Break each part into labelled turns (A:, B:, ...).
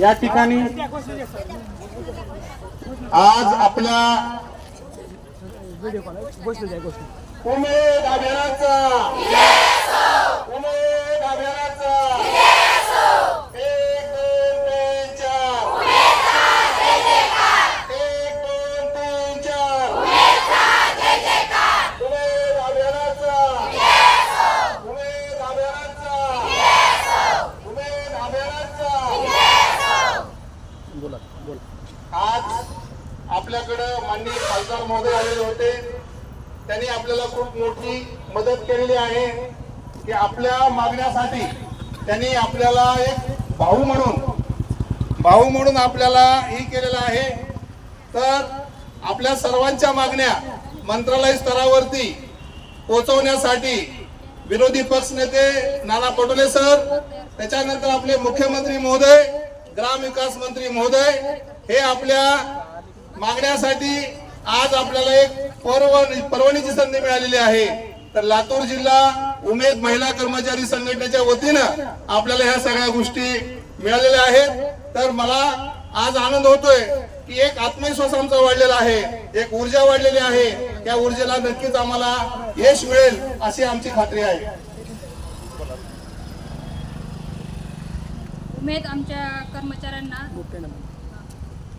A: या ठिकाणी आज आपल्या उमेद अभियानाचा उमेद अभियानाचा एक दोन तीन चार एक दोन तीन चार उमेद अभियानाचा उमेद अभियानाचा उमेद अभियानाचा आज आपल्याकडं माननीय खासदार महोदय आलेले होते. त्यांनी आपल्याला खूप मोठी मदत केलेली आहे. की आपल्या मागण्यासाठी त्यांनी आपल्याला एक भाऊ म्हणून भाऊ म्हणून आपल्याला हे केलेलं आहे. तर आपल्या सर्वांच्या मागण्या मंत्रालय स्तरावरती पोहोचवण्यासाठी विरोधी पक्ष नेते नाना पटोले सर त्याच्यानंतर आपले मुख्यमंत्री महोदय ग्राम विकास मंत्री महोदय हे आपल्या मागण्यासाठी आज आपल्याला एक परवानी परवानीची संधी मिळालेली आहे. तर लातूर जिल्हा उमेद महिला कर्मचारी संघटनेच्या वतीनं आपल्याला ह्या सगळ्या गोष्टी मिळालेल्या आहेत. तर मला आज आनंद होतोय की एक आत्मविश्वास आमचा वाढलेला आहे एक ऊर्जा वाढलेली आहे. त्या ऊर्जेला नक्कीच आम्हाला यश मिळेल अशी आमची खात्री आहे.
B: उमेद आमच्या कर्मचाऱ्यांना.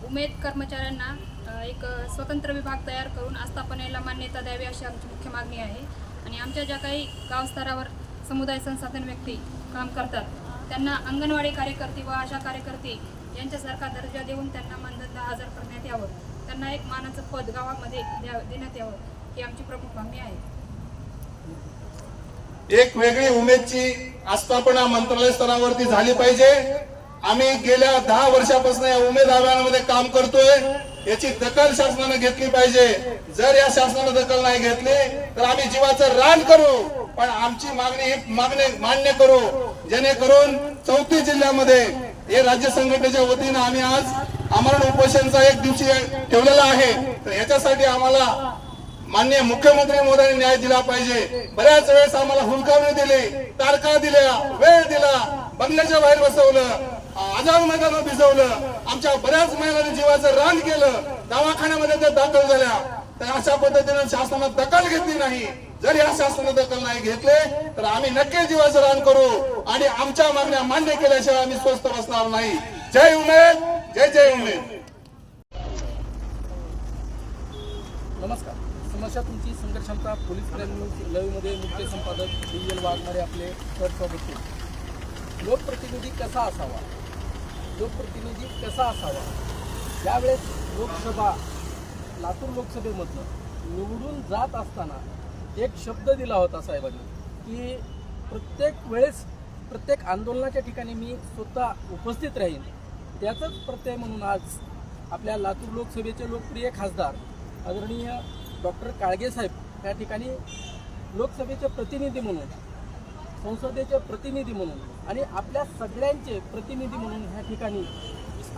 B: उमेद कर्मचाऱ्यांना एक स्वतंत्र विभाग तयार करून आस्थापनेला मान्यता द्यावी अशी आमची मुख्य मागणी आहे. आणि आमच्या ज्या काही गावस्तरावर समुदाय संसाधन व्यक्ती काम करतात त्यांना अंगणवाडी कार्यकर्ती व आशा कार्यकर्ती यांच्यासारखा दर्जा देऊन त्यांना मानधन दहा हजार करण्यात यावं. त्यांना एक मानाचं पद गावामध्ये द्या देण्यात यावं ही आमची प्रमुख मागणी आहे.
A: एक वेगळी उमेदची आस्थापना मंत्रालय स्तरावरती झाली पाहिजे. आम्ही गेल्या दहा वर्षापासून या उमेदवारांमध्ये काम करतोय. याची दखल शासनानं घेतली पाहिजे. जर या शासनानं दखल नाही घेतली तर आम्ही जीवाचं रान करू. पण आमची मागणी ही मागणी मान्य करू. जेणेकरून चौतीस जिल्ह्यामध्ये हे राज्य संघटनेच्या वतीनं आम्ही आज आमरण उपोषणचा एक दिवशी ठेवलेला आहे. तर याच्यासाठी आम्हाला मान्य मुख्यमंत्री मोदयांनी न्याय दिला पाहिजे. बऱ्याच वेळेस आम्हाला हुलकावणी दिली तारखा दिल्या वेळ दिला. बंगल्याच्या बाहेर बसवलं आझाद मैदान भिजवलं आमच्या बऱ्याच महिलांनी जीवाचं रान केलं. दवाखान्यामध्ये त्या दाखल झाल्या. तर अशा पद्धतीने शासनानं दखल घेतली नाही. जर या शासनाने दखल नाही घेतले तर आम्ही नक्की जीवाचं रान करू आणि आमच्या मागण्या मान्य केल्याशिवाय आम्ही स्वस्थ बसणार नाही. जय उमेद जय जय उमेद.
C: नमस्कार. समस्या तुमची संघर्षमता पोलीस प्रेम लवीमध्ये मुख्य संपादक डी एल वाघमारे आपले सर स्वागत करतो. लोकप्रतिनिधी कसा असावा? लोकप्रतिनिधी कसा असावा? ज्यावेळेस लोकसभा लातूर लोकसभेमधनं निवडून जात असताना एक शब्द दिला होता साहेबांनी की प्रत्येक वेळेस प्रत्येक आंदोलनाच्या ठिकाणी मी स्वतः उपस्थित राहीन. त्याचाच प्रत्यय म्हणून आज आपल्या लातूर लोकसभेचे लोकप्रिय खासदार आदरणीय डॉक्टर काळगे साहेब या ठिकाणी लोकसभेचे प्रतिनिधी म्हणून संसदेचे प्रतिनिधी म्हणून आणि आपल्या सगळ्यांचे प्रतिनिधी म्हणून ह्या ठिकाणी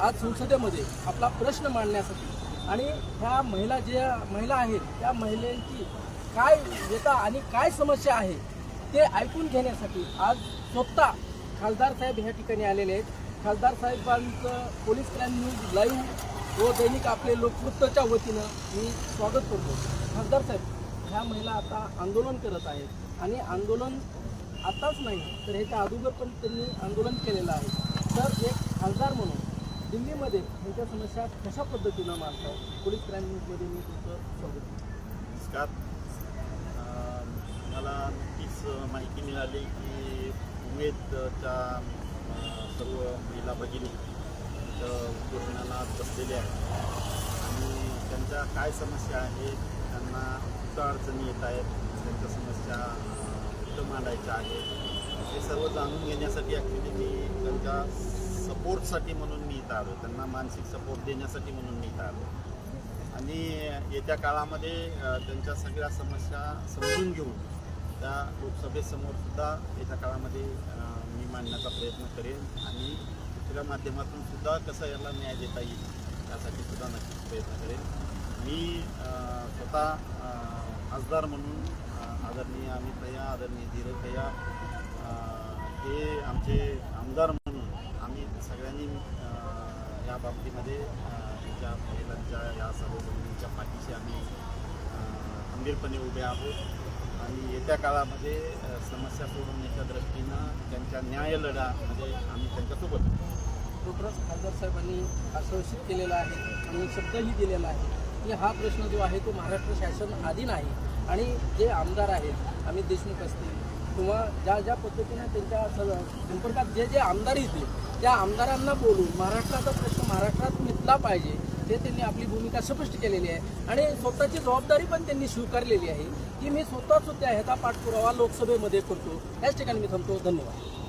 C: आज संसदेमध्ये आपला प्रश्न मांडण्यासाठी आणि ह्या महिला ज्या महिला आहेत त्या महिलांची काय येता आणि काय समस्या आहे ते ऐकून घेण्यासाठी आज स्वतः खासदार साहेब ह्या ठिकाणी आलेले आहेत. खासदार साहेबांचं पोलीस क्राईम न्यूज लाईव्ह व दैनिक आपले लोकवृत्तच्या वतीनं मी स्वागत करतो. खासदार साहेब ह्या महिला आता आंदोलन करत आहेत आणि आंदोलन आताच नाही तर ह्याच्या अगोदर पण त्यांनी आंदोलन केलेलं आहे. तर एक खासदार म्हणून दिल्लीमध्ये ह्याच्या समस्या कशा पद्धतीनं मांडतात? पोलीस क्राईम न्यूजमध्ये मी तुमचं स्वागत
D: नमस्कार. मला नक्कीच माहिती मिळाली की उमेदच्या सर्व महिला भगिनी इथं उपोषणाला बसलेल्या आहेत. आणि त्यांच्या काय समस्या आहेत त्यांना कुठं अडचणी येत आहेत त्यांच्या समस्या अं, कुठं मांडायच्या हे सर्व जाणून घेण्यासाठी ॲक्च्युली मी त्यांच्या सपोर्टसाठी म्हणून मी इथं आलो. त्यांना मानसिक सपोर्ट देण्यासाठी म्हणून मी इथं आलो. आणि येत्या काळामध्ये त्यांच्या सगळ्या समस्या समजून घेऊन त्या लोकसभेसमोर सुद्धा येत्या काळामध्ये मी मांडण्याचा प्रयत्न करेन. आणि दुसऱ्या माध्यमातून सुद्धा कसं याला न्याय देता येईल त्यासाठी सुद्धा नक्कीच प्रयत्न करेन. मी स्वतः खासदार म्हणून आदरणीय अमित भैया आदरणीय धीरज भैया हे आमचे आमदार म्हणून आम्ही सगळ्यांनी या बाबतीमध्ये त्यांच्या ज्या महिलांच्या या सर्व बहिणींच्या पाठीशी आम्ही खंबीरपणे उभे आहोत आणि येत्या काळामध्ये समस्या सोडवण्याच्या दृष्टीनं त्यांच्या न्याय लढ्यामध्ये म्हणजे आम्ही त्यांच्यासोबत आहोत.
C: खासदार साहेबांनी आश्वासित केलेलं आहे आणि शब्दही दिलेला आहे की हा प्रश्न जो आहे तो महाराष्ट्र शासन अधीन आहे आणि जे आमदार आहेत अमित देशमुख असतील किंवा ज्या ज्या पद्धतीने त्यांच्या संपर्कात जे जे आमदार येतील त्या आमदारांना बोलून महाराष्ट्राचा प्रश्न महाराष्ट्रात मिटला पाहिजे हे त्यांनी आपली भूमिका स्पष्ट केलेली आहे. आणि स्वतःची जबाबदारी पण त्यांनी स्वीकारलेली आहे की मी स्वतः सुद्धा ह्याचा पाठपुरावा लोकसभेमध्ये करतो. याच ठिकाणी मी थांबतो. धन्यवाद.